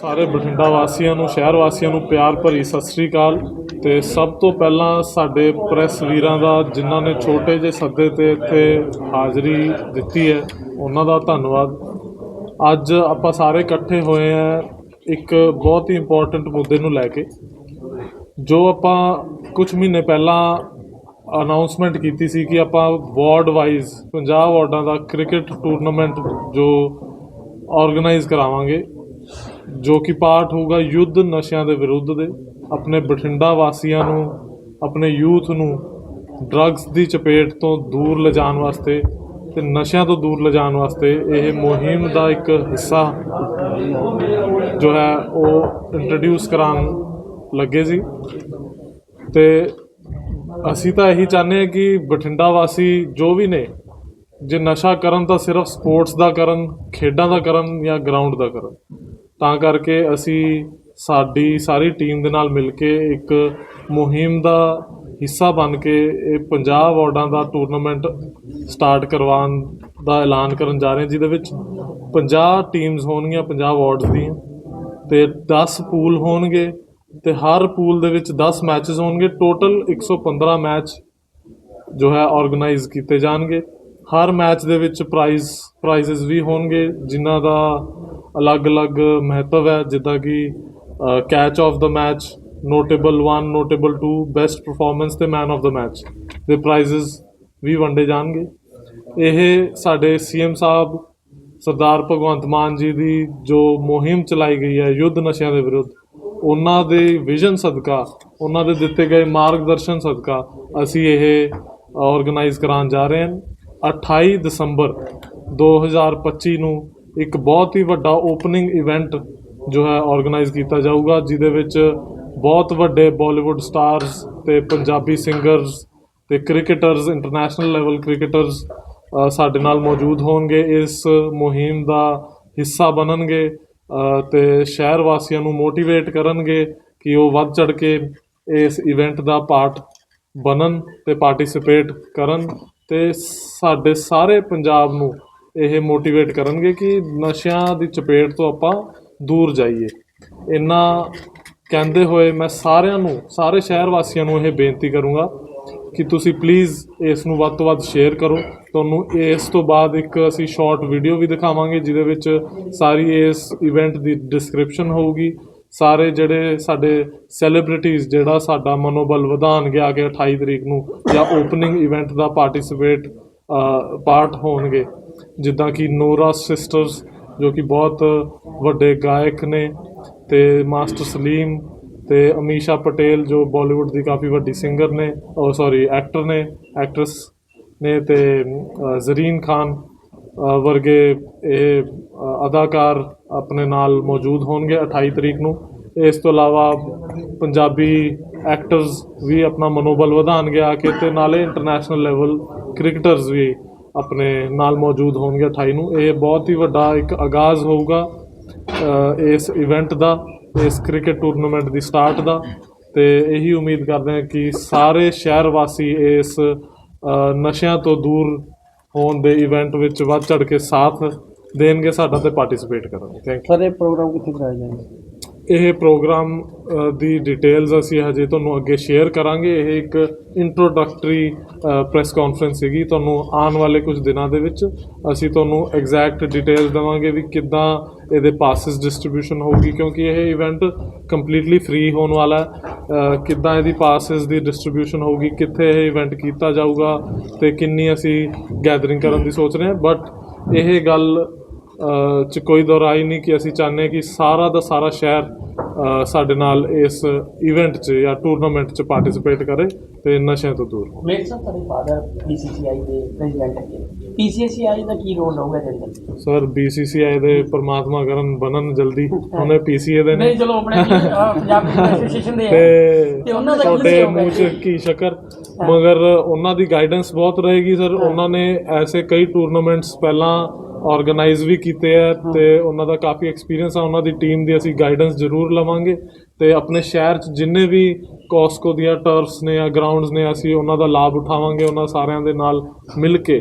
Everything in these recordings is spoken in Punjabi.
ਸਾਰੇ ਬਠਿੰਡਾ ਵਾਸੀਆਂ ਨੂੰ, ਸ਼ਹਿਰ ਵਾਸੀਆਂ ਨੂੰ ਪਿਆਰ ਭਰੀ ਸਤਿ ਸ੍ਰੀ ਅਕਾਲ। ਤੇ ਸਭ ਤੋਂ ਪਹਿਲਾਂ ਸਾਡੇ ਪ੍ਰੈਸ ਵੀਰਾਂ ਦਾ, ਜਿਨ੍ਹਾਂ ਨੇ ਛੋਟੇ ਜਿਹੇ ਸੱਦੇ ਤੇ ਇੱਥੇ ਹਾਜ਼ਰੀ ਦਿੱਤੀ ਹੈ, ਉਹਨਾਂ ਦਾ ਧੰਨਵਾਦ। ਅੱਜ ਆਪਾਂ ਸਾਰੇ ਇਕੱਠੇ ਹੋਏ ਆ ਇੱਕ ਬਹੁਤ ਹੀ ਇੰਪੋਰਟੈਂਟ ਮੁੱਦੇ ਨੂੰ ਲੈ ਕੇ, ਜੋ ਆਪਾਂ ਕੁਝ ਮਹੀਨੇ ਪਹਿਲਾਂ ਅਨਾਉਂਸਮੈਂਟ ਕੀਤੀ ਸੀ ਕਿ ਆਪਾਂ ਵਾਰਡ ਵਾਈਜ਼ 50 ਵਾਰਡਾਂ ਦਾ ਕ੍ਰਿਕਟ ਟੂਰਨਾਮੈਂਟ ਜੋ ਆਰਗੇਨਾਈਜ਼ ਕਰਾਵਾਂਗੇ। ਜੋ ਕਿ ਪਾਠ ਹੋਊਗਾ ਯੁੱਧ ਨਸ਼ਿਆਂ ਦੇ ਵਿਰੁੱਧ ਦੇ, ਆਪਣੇ ਬਠਿੰਡਾ ਵਾਸੀਆਂ ਨੂੰ, ਆਪਣੇ ਯੂਥ ਨੂੰ ਡਰੱਗਸ ਦੀ ਚਪੇਟ ਤੋਂ ਦੂਰ ਲਿਜਾਣ ਵਾਸਤੇ ਤੇ ਨਸ਼ਿਆਂ ਤੋਂ ਦੂਰ ਲਿਜਾਣ ਵਾਸਤੇ ਇਹ ਮੁਹਿੰਮ ਦਾ ਇੱਕ ਹਿੱਸਾ ਜੋ ਹੈ ਉਹ ਇੰਟਰੋਡਿਊਸ ਕਰਾਉਣ ਲੱਗੇ ਸੀ। ਤੇ ਅਸੀਂ ਤਾਂ ਇਹੀ ਚਾਹੁੰਦੇ ਹਾਂ ਕਿ ਬਠਿੰਡਾ ਵਾਸੀ ਜੋ ਵੀ ਨੇ, ਜੇ ਨਸ਼ਾ ਕਰਨ ਤਾਂ ਸਿਰਫ ਸਪੋਰਟਸ ਦਾ ਕਰਨ, ਖੇਡਾਂ ਦਾ ਕਰਨ ਜਾਂ ਗਰਾਊਂਡ ਦਾ ਕਰਨ। ਤਾਂ ਕਰਕੇ ਅਸੀਂ ਸਾਡੀ ਸਾਰੀ ਟੀਮ ਦੇ ਨਾਲ ਮਿਲ ਕੇ ਇੱਕ ਮੁਹਿੰਮ ਦਾ ਹਿੱਸਾ ਬਣ ਕੇ ਇਹ 50 ਵਾਰਡਾਂ ਦਾ ਟੂਰਨਾਮੈਂਟ ਸਟਾਰਟ ਕਰਵਾਉਣ ਦਾ ਐਲਾਨ ਕਰਨ ਜਾ ਰਹੇ ਹਾਂ, ਜਿਹਦੇ ਵਿੱਚ 50 ਟੀਮਸ ਹੋਣਗੀਆਂ 50 ਵਾਰਡਸ ਦੀਆਂ, ਤੇ 10 ਪੂਲ ਹੋਣਗੇ, ਤੇ ਹਰ ਪੂਲ ਦੇ ਵਿੱਚ 10 ਮੈਚਸ ਹੋਣਗੇ ਟੋਟਲ 115 ਮੈਚ ਜੋ ਹੈ ਆਰਗੇਨਾਈਜ਼ ਕੀਤੇ ਜਾਣਗੇ। ਹਰ ਮੈਚ ਦੇ ਵਿੱਚ ਪ੍ਰਾਈਜ਼ ਪ੍ਰਾਈਜ਼ਸ ਵੀ ਹੋਣਗੇ, ਜਿਨ੍ਹਾਂ ਦਾ ਅਲੱਗ-ਅਲੱਗ ਮਹੱਤਵ ਹੈ, ਜਿੱਦਾਂ ਕਿ catch of the match notable 1 notable 2 best performance ਤੇ ਮੈਨ ਆਫ ਦਾ ਮੈਚ ਦੇ ਪ੍ਰਾਈਜ਼ਸ ਵੀ ਵੰਡੇ ਜਾਣਗੇ। ਇਹ ਸਾਡੇ ਸੀਐਮ ਸਾਹਿਬ, ਸਰਦਾਰ ਭਗਵੰਤ ਮਾਨ ਜੀ ਦੀ ਜੋ ਮੁਹਿੰਮ ਚਲਾਈ ਗਈ ਹੈ ਯੁੱਧ ਨਸ਼ਿਆਂ ਦੇ ਵਿਰੁੱਧ, ਉਹਨਾਂ ਦੇ ਵਿਜ਼ਨ ਸਦਕਾ, ਉਹਨਾਂ ਦੇ ਦਿੱਤੇ ਗਏ ਮਾਰਗਦਰਸ਼ਨ ਸਦਕਾ ਅਸੀਂ ਇਹ ਆਰਗੇਨਾਈਜ਼ ਕਰਾਉਣ ਜਾ ਰਹੇ ਹਾਂ। 28 ਦਸੰਬਰ 2025 ਨੂੰ ਇੱਕ ਬਹੁਤ ਹੀ ਵੱਡਾ ਓਪਨਿੰਗ ਇਵੈਂਟ ਜੋ ਹੈ ਆਰਗੇਨਾਈਜ਼ ਕੀਤਾ ਜਾਊਗਾ ਜਿਹਦੇ ਵਿੱਚ ਬਹੁਤ ਵੱਡੇ ਬਾਲੀਵੁੱਡ ਸਟਾਰਸ ਤੇ ਪੰਜਾਬੀ ਸਿੰਗਰਸ ਤੇ ਕ੍ਰਿਕਟਰਸ ਇੰਟਰਨੈਸ਼ਨਲ ਲੈਵਲ ਕ੍ਰਿਕਟਰਸ ਸਾਡੇ ਨਾਲ ਮੌਜੂਦ ਹੋਣਗੇ। ਇਸ ਮੁਹਿੰਮ ਦਾ ਹਿੱਸਾ ਬਣਨਗੇ ਅ, ਤੇ ਸ਼ਹਿਰ ਵਾਸੀਆਂ ਨੂੰ ਮੋਟੀਵੇਟ ਕਰਨਗੇ ਕਿ ਉਹ ਵੱਧ ਚੜ ਕੇ ਇਸ ਇਵੈਂਟ ਦਾ ਪਾਰਟ ਬਣਨ ਤੇ ਪਾਰਟਿਸਿਪੇਟ ਕਰਨ। ਤੇ ਸਾਡੇ ਸਾਰੇ ਪੰਜਾਬ ਨੂੰ ਇਹ ਮੋਟੀਵੇਟ ਕਰਨਗੇ ਕਿ ਨਸ਼ਿਆਂ ਦੀ ਚਪੇਟ ਤੋਂ ਆਪਾਂ ਦੂਰ ਜਾਈਏ। ਇੰਨਾ ਕਹਿੰਦੇ ਹੋਏ ਮੈਂ ਸਾਰਿਆਂ ਨੂੰ, ਸਾਰੇ ਸ਼ਹਿਰ ਵਾਸੀਆਂ ਨੂੰ ਇਹ ਬੇਨਤੀ ਕਰੂੰਗਾ ਕਿ ਤੁਸੀਂ ਪਲੀਜ਼ ਇਸ ਨੂੰ ਵੱਧ ਤੋਂ ਵੱਧ ਸ਼ੇਅਰ ਕਰੋ। ਤੁਹਾਨੂੰ ਇਸ ਤੋਂ ਬਾਅਦ ਇੱਕ ਅਸੀਂ ਸ਼ਾਰਟ ਵੀਡੀਓ ਵੀ ਦਿਖਾਵਾਂਗੇ, ਜਿਹਦੇ ਵਿੱਚ ਸਾਰੀ ਇਸ ਇਵੈਂਟ ਦੀ ਡਿਸਕ੍ਰਿਪਸ਼ਨ ਹੋਊਗੀ। ਸਾਰੇ ਜਿਹੜੇ ਸਾਡੇ ਸੈਲੀਬ੍ਰਿਟੀਜ਼ ਜਿਹੜਾ ਸਾਡਾ ਮਨੋਬਲ ਵਧਾਉਣਗੇ ਆ ਕੇ 28 ਤਰੀਕ ਨੂੰ ਜਾਂ ਓਪਨਿੰਗ ਇਵੈਂਟ ਦਾ ਪਾਰਟਿਸਿਪੇਟ ਪਾਰਟ ਹੋਣਗੇ। ਜਿੱਦਾਂ ਕਿ ਨੋਰਾ ਸਿਸਟਰਸ ਜੋ ਕਿ ਬਹੁਤ ਵੱਡੇ ਗਾਇਕ ਨੇ ਤੇ ਮਾਸਟਰ ਸਲੀਮ ਤੇ ਅਮੀਸ਼ਾ ਪਟੇਲ ਜੋ ਬਾਲੀਵੁੱਡ ਦੀ ਕਾਫੀ ਵੱਡੀ ਸਿੰਗਰ ਨੇ ਉਹ ਸੌਰੀ ਐਕਟਰ ਨੇ ਐਕਟਰਸ ਨੇ ਤੇ ਜ਼ਰੀਨ ਖਾਨ ਵਰਗੇ ਇਹ ਅਦਾਕਾਰ ਆਪਣੇ ਨਾਲ ਮੌਜੂਦ ਹੋਣਗੇ 28 ਤਰੀਕ ਨੂੰ। ਇਸ ਤੋਂ ਇਲਾਵਾ ਪੰਜਾਬੀ ਐਕਟਰਸ ਵੀ ਆਪਣਾ ਮਨੋਬਲ ਵਧਾਉਣਗੇ ਆ ਕੇ ਤੇ ਨਾਲੇ ਇੰਟਰਨੈਸ਼ਨਲ ਲੈਵਲ ਕ੍ਰਿਕਟਰਸ ਵੀ ਆਪਣੇ ਨਾਲ ਮੌਜੂਦ ਹੋਣਗੇ 28 ਨੂੰ। ਇਹ ਬਹੁਤ ਹੀ ਵੱਡਾ ਇੱਕ ਆਗਾਜ਼ ਹੋਊਗਾ ਇਸ ਇਵੈਂਟ ਦਾ, ਇਸ ਕ੍ਰਿਕਟ ਟੂਰਨਾਮੈਂਟ ਦੀ ਸਟਾਰਟ ਦਾ। ਤੇ ਇਹੀ ਉਮੀਦ ਕਰਦੇ ਹਾਂ ਕਿ ਸਾਰੇ ਸ਼ਹਿਰ ਵਾਸੀ ਇਸ ਨਸ਼ਿਆਂ ਤੋਂ ਦੂਰ ਹੋਣ ਦੇ ਇਵੈਂਟ ਵਿੱਚ ਵੱਧ ਚੜ ਕੇ ਸਾਥ ਦੇਣਗੇ, ਸਾਡਾ ਤੇ ਪਾਰਟਿਸਿਪੇਟ ਕਰਨਗੇ ਥੈਂਕ ਸਰ ਇਹ ਪ੍ਰੋਗਰਾਮ ਕਿੱਥੇ ਕਰਾਇਆ ਜਾਏਗਾ ਇਹ ਪ੍ਰੋਗਰਾਮ ਦੀ ਡਿਟੇਲਸ ਅਸੀਂ ਹਜੇ ਤੁਹਾਨੂੰ ਅੱਗੇ ਸ਼ੇਅਰ ਕਰਾਂਗੇ। ਇਹ ਇੱਕ ਇੰਟਰੋਡਕਟਰੀ ਪ੍ਰੈਸ ਕਾਨਫਰੰਸ ਸੀਗੀ। ਤੁਹਾਨੂੰ ਆਉਣ ਵਾਲੇ ਕੁਝ ਦਿਨਾਂ ਦੇ ਵਿੱਚ ਅਸੀਂ ਤੁਹਾਨੂੰ ਐਗਜ਼ੈਕਟ ਡਿਟੇਲਸ ਦੇਵਾਂਗੇ ਵੀ ਕਿੱਦਾਂ ਇਹਦੇ ਪਾਸਿਸ ਡਿਸਟ੍ਰੀਬਿਊਸ਼ਨ ਹੋਊਗੀ, ਕਿਉਂਕਿ ਇਹ ਇਵੈਂਟ ਕੰਪਲੀਟਲੀ ਫ੍ਰੀ ਹੋਣ ਵਾਲਾ ਕਿੱਦਾਂ ਇਹਦੀ ਪਾਸਿਸ ਦੀ ਡਿਸਟ੍ਰੀਬਿਊਸ਼ਨ ਹੋਊਗੀ, ਕਿੱਥੇ ਇਹ ਇਵੈਂਟ ਕੀਤਾ ਜਾਊਗਾ ਤੇ ਕਿੰਨੀ ਅਸੀਂ ਗੈਦਰਿੰਗ ਕਰਨ ਦੀ ਸੋਚ ਰਹੇ ਹਾਂ। ਬਟ ਇਹ ਗੱਲ ਚ ਕੋਈ ਦੁਰਾਈ ਨਹੀਂ ਕਿ ਅਸੀਂ ਚਾਹੁੰਦੇ ਹਾਂ ਕਿ ਸਾਰਾ ਦਾ ਸਾਰਾ ਸ਼ਹਿਰ ਸਾਡੇ ਨਾਲ ਇਸ ਇਵੈਂਟ 'ਚ ਜਾਂ ਟੂਰਨਾਮੈਂਟ 'ਚ ਪਾਰਟਿਸਿਪੇਟ ਕਰੇ ਤੇ ਨਸ਼ਿਆਂ ਤੋਂ ਦੂਰ ਮੇਰ ਸਾਹਿਬ ਤੁਹਾਡੇ ਫਾਦਰ BCCI ਦੇ ਪ੍ਰੈਜ਼ੀਡੈਂਟ ਹੈਗੇ। PCCI ਦਾ ਕੀ ਰੋਲ ਹੋਊਗਾ ਅੰਦਰ? ਸਰ BCCI ਦੇ ਪਰਮਾਤਮਾ ਕਰਨ ਬਣਨ ਜਲਦੀ। ਉਹਨੇ PCA ਦੇ ਨਹੀਂ ਚਲੋ ਆਪਣੇ ਪੰਜਾਬ ਐਸੋਸੀਏਸ਼ਨ ਦੇ ਹੈ ਤੇ ਉਹਨਾਂ ਦਾ ਤੁਹਾਡੇ ਹੈ? ਮੂੰਹ 'ਚ ਕੀ ਸ਼ੱਕਰ? ਮਗਰ ਉਹਨਾਂ ਦੀ ਗਾਈਡੈਂਸ ਬਹੁਤ ਰਹੇਗੀ ਸਰ ਉਹਨਾਂ ਨੇ ਐਸੇ ਕਈ ਟੂਰਨਾਮੈਂਟਸ ਪਹਿਲਾਂ ਆਰਗੇਨਾਈਜ਼ ਵੀ ਕੀਤੇ ਆ ਤੇ ਉਹਨਾਂ ਦਾ ਕਾਫੀ ਐਕਸਪੀਰੀਅੰਸ ਆ। ਉਹਨਾਂ ਦੀ ਟੀਮ ਦੀ ਅਸੀਂ ਗਾਈਡੈਂਸ ਜ਼ਰੂਰ ਲਵਾਂਗੇ ਤੇ ਆਪਣੇ ਸ਼ਹਿਰ 'ਚ ਜਿੰਨੇ ਵੀ ਕੋਸਕੋ ਦੀਆਂ ਟਰਫਸ ਨੇ ਜਾਂ ਗਰਾਊਂਡਸ ਨੇ ਅਸੀਂ ਉਹਨਾਂ ਦਾ ਲਾਭ ਉਠਾਵਾਂਗੇ ਉਹਨਾਂ ਸਾਰਿਆਂ ਦੇ ਨਾਲ ਮਿਲ ਕੇ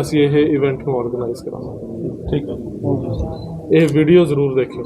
ਅਸੀਂ ਇਹ ਇਵੈਂਟ ਨੂੰ ਆਰਗੇਨਾਈਜ਼ ਕਰਾਂਗੇ। ਠੀਕ ਹੈ। ਇਹ ਵੀਡੀਓ ਜ਼ਰੂਰ ਦੇਖਿਓ।